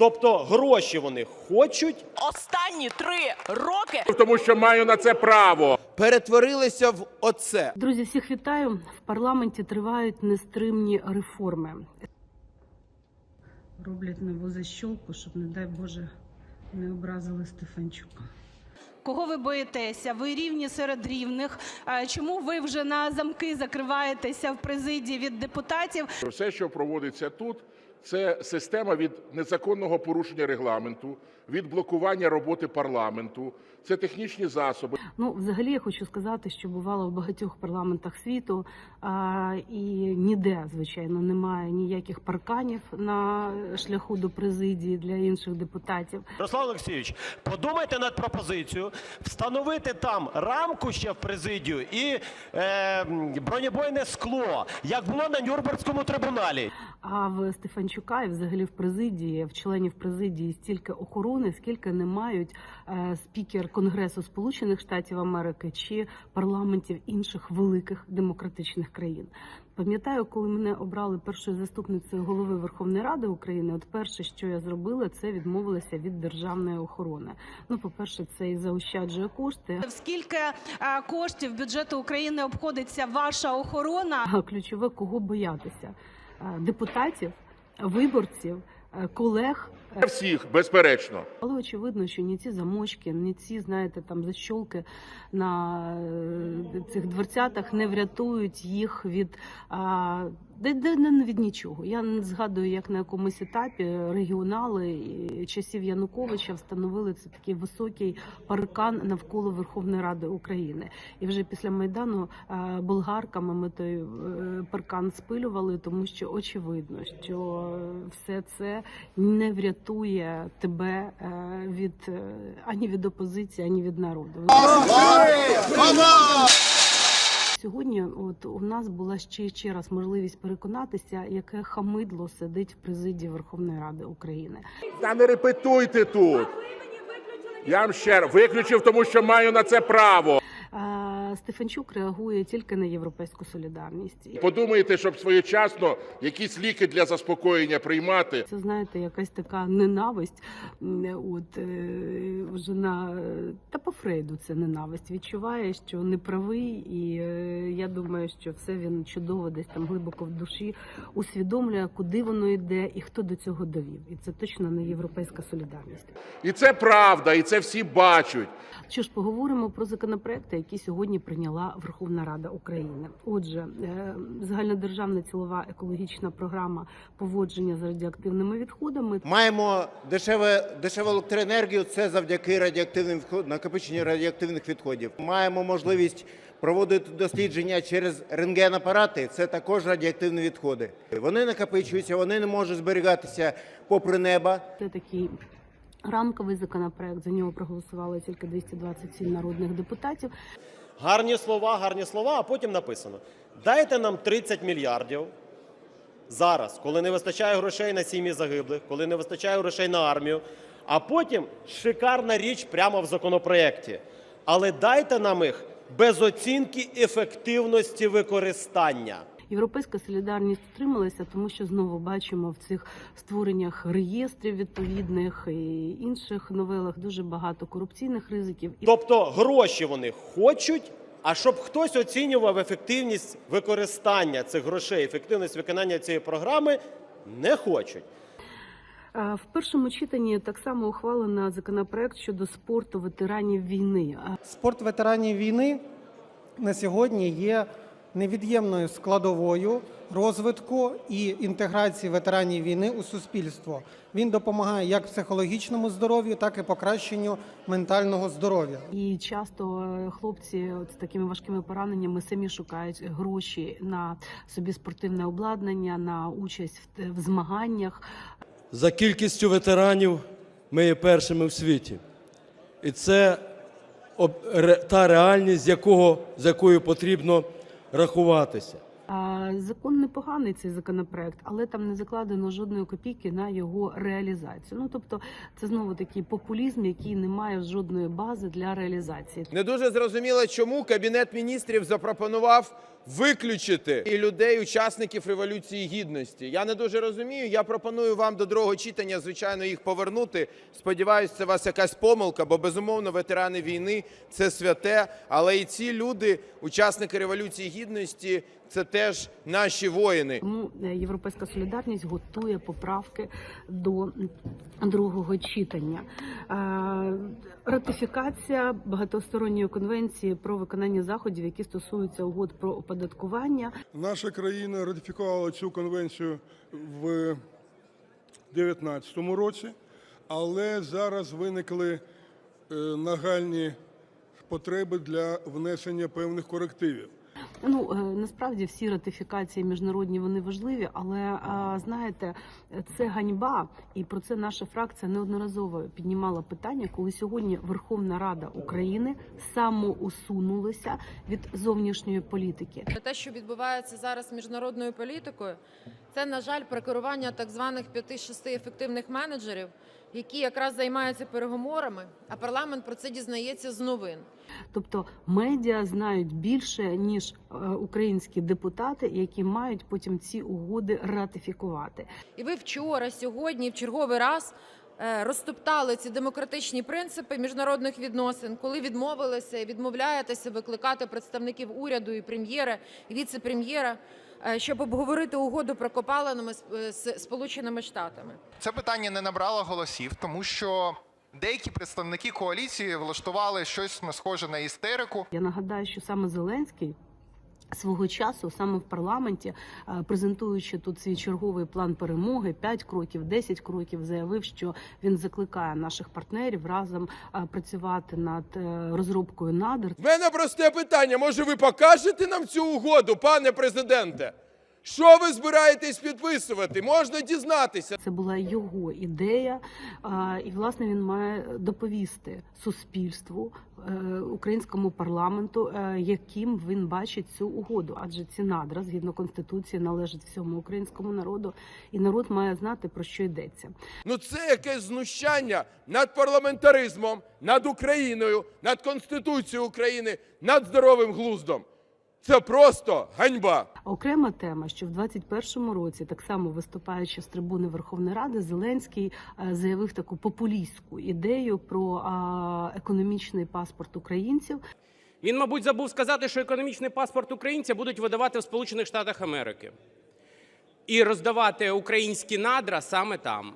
Тобто гроші вони хочуть. Останні три роки тому що маю на це право. перетворилися в оце. Друзі, всіх вітаю. В парламенті тривають нестримні реформи. Роблять нову защолку, щоб, не дай Боже, не образили Стефанчука. Кого ви боїтеся? Ви рівні серед рівних. Чому ви вже на замки закриваєтеся в президії від депутатів? Все, що проводиться тут, це система від незаконного порушення регламенту, від блокування роботи парламенту, це технічні засоби. Ну, взагалі, я хочу сказати, що бувало в багатьох парламентах світу, а, і ніде, звичайно, немає ніяких парканів на шляху до президії для інших депутатів. Руслан Олексійович, подумайте над пропозицією встановити там рамку ще в президію і е, бронебойне скло, як було на Нюрнберзькому трибуналі. А в Стефанчука і взагалі в президії, в членів президії стільки охорони, скільки не мають е, спікер Конгресу Сполучених Штатів Америки чи парламентів інших великих демократичних країн. Пам'ятаю, коли мене обрали першою заступницею голови Верховної Ради України. От перше, що я зробила, це відмовилася від державної охорони. Ну, по перше, це і заощаджує кошти. Скільки а, коштів бюджету України обходиться ваша охорона? А ключове кого боятися Е, депутатів, виборців, е, колег. Всіх, безперечно. Але очевидно, що ні ці замочки, ні ці, знаєте, там защолки на е, цих дверцятах не врятують їх від. А, де, де не від нічого. Я не згадую, як на якомусь етапі регіонали часів Януковича встановили це такий високий паркан навколо Верховної Ради України. І вже після майдану е, болгарками ми той е, паркан спилювали, тому що очевидно, що все це не врятує тебе е, від е, ані від опозиції, ані від народу. Сьогодні, от у нас була ще ще раз можливість переконатися, яке хамидло сидить в президії Верховної Ради України. Та не репетуйте тут. Я вам ще раз виключив, тому що маю на це право. Е, Стефанчук реагує тільки на європейську солідарність. Подумайте, щоб своєчасно якісь ліки для заспокоєння приймати. Це знаєте, якась така ненависть. От е, та по Фрейду це ненависть. Відчуває, що не правий, і е, я думаю, що все він чудово десь там глибоко в душі усвідомлює, куди воно йде і хто до цього довів. І це точно не європейська солідарність. І це правда, і це всі бачать. Що ж, поговоримо про законопроекти, які сьогодні прийняла Верховна Рада України. Отже, е, загальнодержавна цілова екологічна програма поводження з радіоактивними відходами. Маємо дешеве, дешеву електроенергію. Це завдяки радіоактивним відход- накопиченню радіоактивних відходів. Маємо можливість проводити дослідження через рентгенапарати. Це також радіоактивні відходи. Вони накопичуються, вони не можуть зберігатися попри неба. Це такий рамковий законопроект. За нього проголосували тільки 227 народних депутатів. Гарні слова, гарні слова, а потім написано: дайте нам 30 мільярдів зараз, коли не вистачає грошей на сім'ї загиблих, коли не вистачає грошей на армію. А потім шикарна річ прямо в законопроєкті. Але дайте нам їх без оцінки ефективності використання. Європейська солідарність втрималася, тому що знову бачимо в цих створеннях реєстрів відповідних і інших новелах дуже багато корупційних ризиків. Тобто гроші вони хочуть, а щоб хтось оцінював ефективність використання цих грошей, ефективність виконання цієї програми, не хочуть. В першому читанні так само ухвалено законопроект щодо спорту ветеранів війни. Спорт ветеранів війни на сьогодні є невід'ємною складовою розвитку і інтеграції ветеранів війни у суспільство. Він допомагає як психологічному здоров'ю, так і покращенню ментального здоров'я. І часто е, хлопці от з такими важкими пораненнями самі шукають гроші на собі спортивне обладнання, на участь в змаганнях. За кількістю ветеранів ми є першими в світі. І це та реальність, з якою потрібно рахуватися. Закон непоганий цей законопроект, але там не закладено жодної копійки на його реалізацію. Ну тобто, це знову такий популізм, який не має жодної бази для реалізації. Не дуже зрозуміло, чому Кабінет міністрів запропонував виключити і людей, учасників Революції Гідності. Я не дуже розумію. Я пропоную вам до другого читання, звичайно, їх повернути. Сподіваюсь, це у вас якась помилка, бо безумовно ветерани війни це святе. Але і ці люди, учасники Революції Гідності, це теж наші воїни. Тому е, Європейська солідарність готує поправки до другого читання. Е, Ратифікація багатосторонньої конвенції про виконання заходів, які стосуються угод про оподаткування. Наша країна ратифікувала цю конвенцію в 2019 році, але зараз виникли е, нагальні потреби для внесення певних корективів. Ну е, насправді всі ратифікації міжнародні вони важливі, але е, знаєте, це ганьба, і про це наша фракція неодноразово піднімала питання, коли сьогодні Верховна Рада України самоусунулася від зовнішньої політики. Те, що відбувається зараз міжнародною політикою, це, на жаль, прикерування так званих 5-6 ефективних менеджерів, які якраз займаються переговорами, а парламент про це дізнається з новин. Тобто медіа знають більше ніж е, українські депутати, які мають потім ці угоди ратифікувати. І ви вчора, сьогодні, в черговий раз е, розтоптали ці демократичні принципи міжнародних відносин, коли відмовилися і відмовляєтеся викликати представників уряду і прем'єра, і віце-прем'єра, е, щоб обговорити угоду про копалинами е, з Сполученими Штатами. Це питання не набрало голосів, тому що деякі представники коаліції влаштували щось схоже на істерику. Я нагадаю, що саме Зеленський. Свого часу саме в парламенті, е, презентуючи тут свій черговий план перемоги, 5 кроків, 10 кроків, заявив, що він закликає наших партнерів разом е, працювати над е, розробкою надр. В мене просте питання. Може, ви покажете нам цю угоду, пане президенте? Що ви збираєтесь підписувати? Можна дізнатися. Це була його ідея, і власне він має доповісти суспільству, е, українському парламенту, е, яким він бачить цю угоду. Адже ці надра згідно конституції належать всьому українському народу, і народ має знати про що йдеться. Ну це якесь знущання над парламентаризмом, над Україною, над Конституцією України, над здоровим глуздом. Це просто ганьба. Окрема тема, що в 21-му році, так само виступаючи з трибуни Верховної Ради, Зеленський е, заявив таку популістську ідею про економічний паспорт українців. Він, мабуть, забув сказати, що економічний паспорт українця будуть видавати в Сполучених Штатах Америки і роздавати українські надра саме там.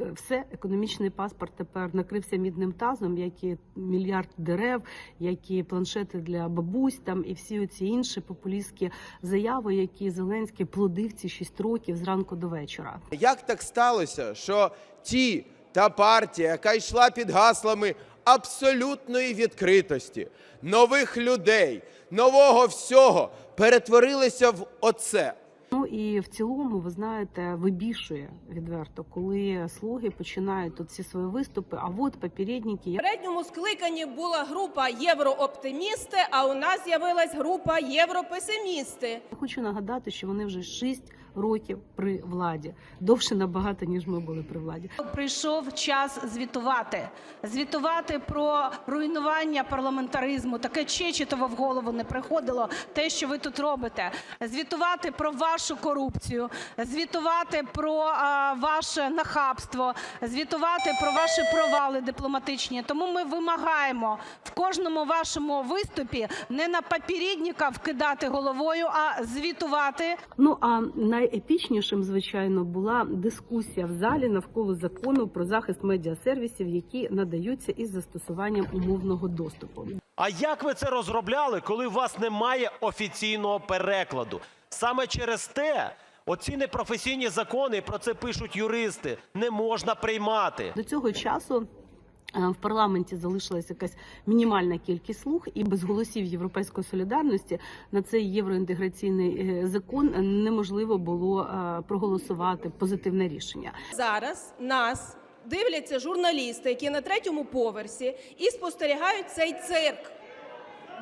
Е, все економічний паспорт тепер накрився мідним тазом, як і мільярд дерев, як і планшети для бабусь, там і всі ці інші популістські заяви, які Зеленський плодив ці шість років зранку до вечора. Як так сталося, що ті та партія, яка йшла під гаслами абсолютної відкритості, нових людей, нового всього, перетворилися в оце? Ну і в цілому, ви знаєте, вибішує відверто, коли слуги починають тут всі свої виступи. А от попередники, В передньому скликанні була група єврооптимісти, а у нас з'явилась група європесимісти. Хочу нагадати, що вони вже шість років при владі довше набагато ніж ми були при владі. Прийшов час звітувати. Звітувати про руйнування парламентаризму. Таке Чечетово в голову не приходило. Те, що ви тут робите. Звітувати про вашу корупцію, звітувати про а, ваше нахабство, звітувати про ваші провали дипломатичні. Тому ми вимагаємо в кожному вашому виступі не на попередника вкидати головою, а звітувати Ну а найепічнішим, звичайно, була дискусія в залі навколо закону про захист медіасервісів, які надаються із застосуванням умовного доступу. А як ви це розробляли, коли у вас немає офіційного перекладу? Саме через те, оці непрофесійні закони, про це пишуть юристи, не можна приймати. До цього часу. Е, В парламенті залишилася якась мінімальна кількість слуг, і без голосів європейської солідарності на цей євроінтеграційний е, закон неможливо було е, проголосувати позитивне рішення. Зараз нас дивляться журналісти, які на третьому поверсі, і спостерігають цей цирк.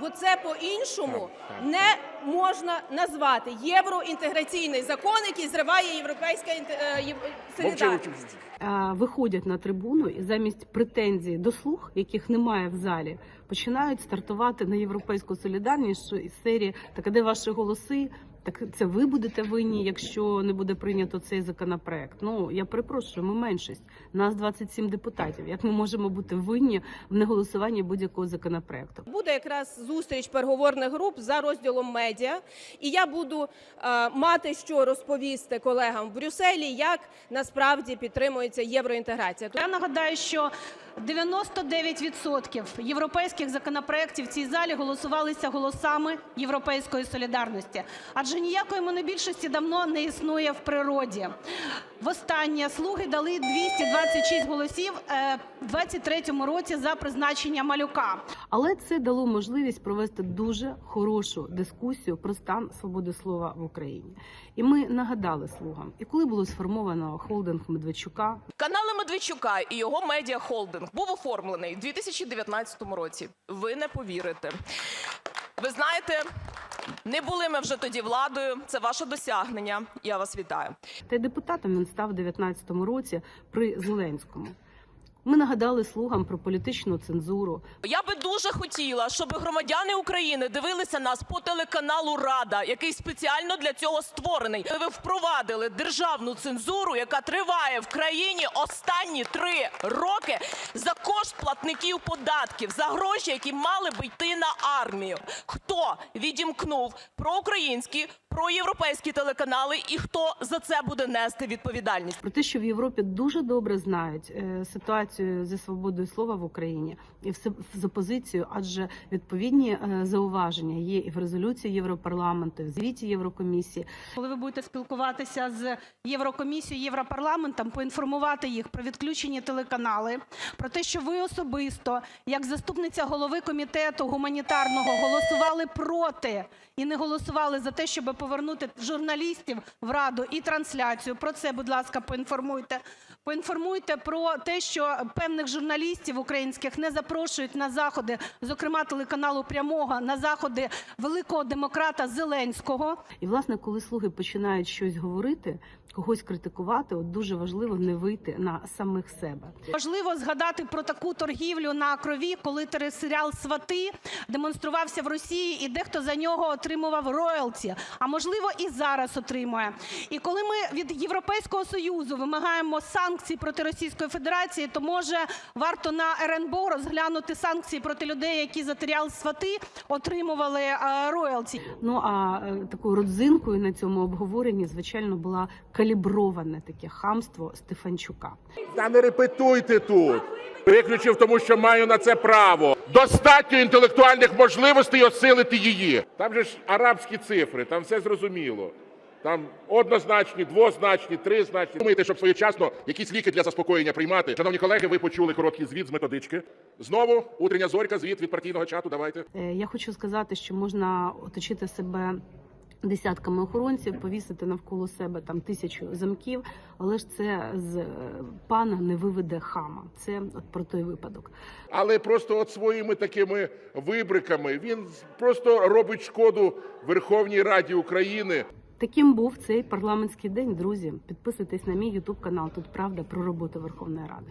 Бо це по-іншому не можна назвати. Євроінтеграційний закон, який зриває європейська інте- е, солідарність. Е, виходять на трибуну і замість претензій до слуг, яких немає в залі, починають стартувати на європейську солідарність що із серії Так а де ваші голоси? Так це ви будете винні, якщо не буде прийнято цей законопроект. Ну я перепрошую, ми меншість. Нас 27 депутатів. Як ми можемо бути винні в неголосуванні будь-якого законопроекту? Буде якраз зустріч переговорних груп за розділом медіа, і я буду е, мати що розповісти колегам в Брюсселі, як насправді підтримується євроінтеграція. Я нагадаю, що 99% європейських законопроєктів в цій залі голосувалися голосами європейської солідарності, адже ніякої монобільшості давно не існує в природі. Востаннє слуги дали 226 голосів е, в 23-му році за призначення малюка. Але це дало можливість провести дуже хорошу дискусію про стан свободи слова в Україні. І ми нагадали слугам, і коли було сформовано холдинг Медведчука, Канали Медведчука і його медіахолдинг був оформлений у 2019 році. Ви не повірите. Ви знаєте, не були ми вже тоді владою. Це ваше досягнення. Я вас вітаю. та й депутатом він став у 19-му році при Зеленському. Ми нагадали слугам про політичну цензуру, Я би дуже хотіла, щоб громадяни України дивилися нас по телеканалу Рада, який спеціально для цього створений. Ви впровадили державну цензуру, яка триває в країні останні три роки за кошт платників податків, за гроші, які мали б йти на армію. Хто відімкнув проукраїнські, проєвропейські телеканали, і хто за це буде нести відповідальність? про те, що в Європі дуже добре знають е, ситуацію зі свободою слова в Україні і все з опозицією, адже відповідні е, зауваження є і в резолюції Європарламенту, і в звіті Єврокомісії. Коли ви будете спілкуватися з Єврокомісією, Європарламентом, поінформувати їх про відключені телеканали, про те, що ви особисто, як заступниця голови комітету гуманітарного, голосували проти і не голосували за те, щоб повернути журналістів в раду і трансляцію. Про це, будь ласка, поінформуйте. Поінформуйте про те, що певних журналістів українських не запрошують на заходи, зокрема телеканалу прямого на заходи великого демократа Зеленського. І власне, коли слуги починають щось говорити, когось критикувати, от дуже важливо не вийти на самих себе. Важливо згадати про таку торгівлю на крові, коли телесеріал Свати демонструвався в Росії, і дехто за нього отримував роялті, а можливо і зараз отримує. І коли ми від Європейського союзу вимагаємо санкцій проти Російської Федерації, то може варто на РНБО розглянути санкції проти людей, які за серіал Свати отримували е, роялті. Ну а е, такою родзинкою на цьому обговоренні, звичайно, була каліброване таке хамство Стефанчука. Та не репетуйте тут. Виключив, тому що маю на це право. Достатньо інтелектуальних можливостей осилити її. Там же ж арабські цифри, там все зрозуміло. Там однозначні, двозначні, тризначні. Думаєте, щоб своєчасно якісь ліки для заспокоєння приймати? Шановні колеги, ви почули короткий звіт з методички. Знову утрення зорька, звіт від партійного чату. Давайте. Е, Я хочу сказати, що можна оточити себе десятками охоронців, повісити навколо себе там тисячу замків, але ж це з е, пана не виведе хама. Це от про той випадок. Але просто от своїми такими вибриками він просто робить шкоду Верховній Раді України. Таким був цей парламентський день. Друзі, підписуйтесь на мій ютуб канал. Тут правда про роботу Верховної Ради.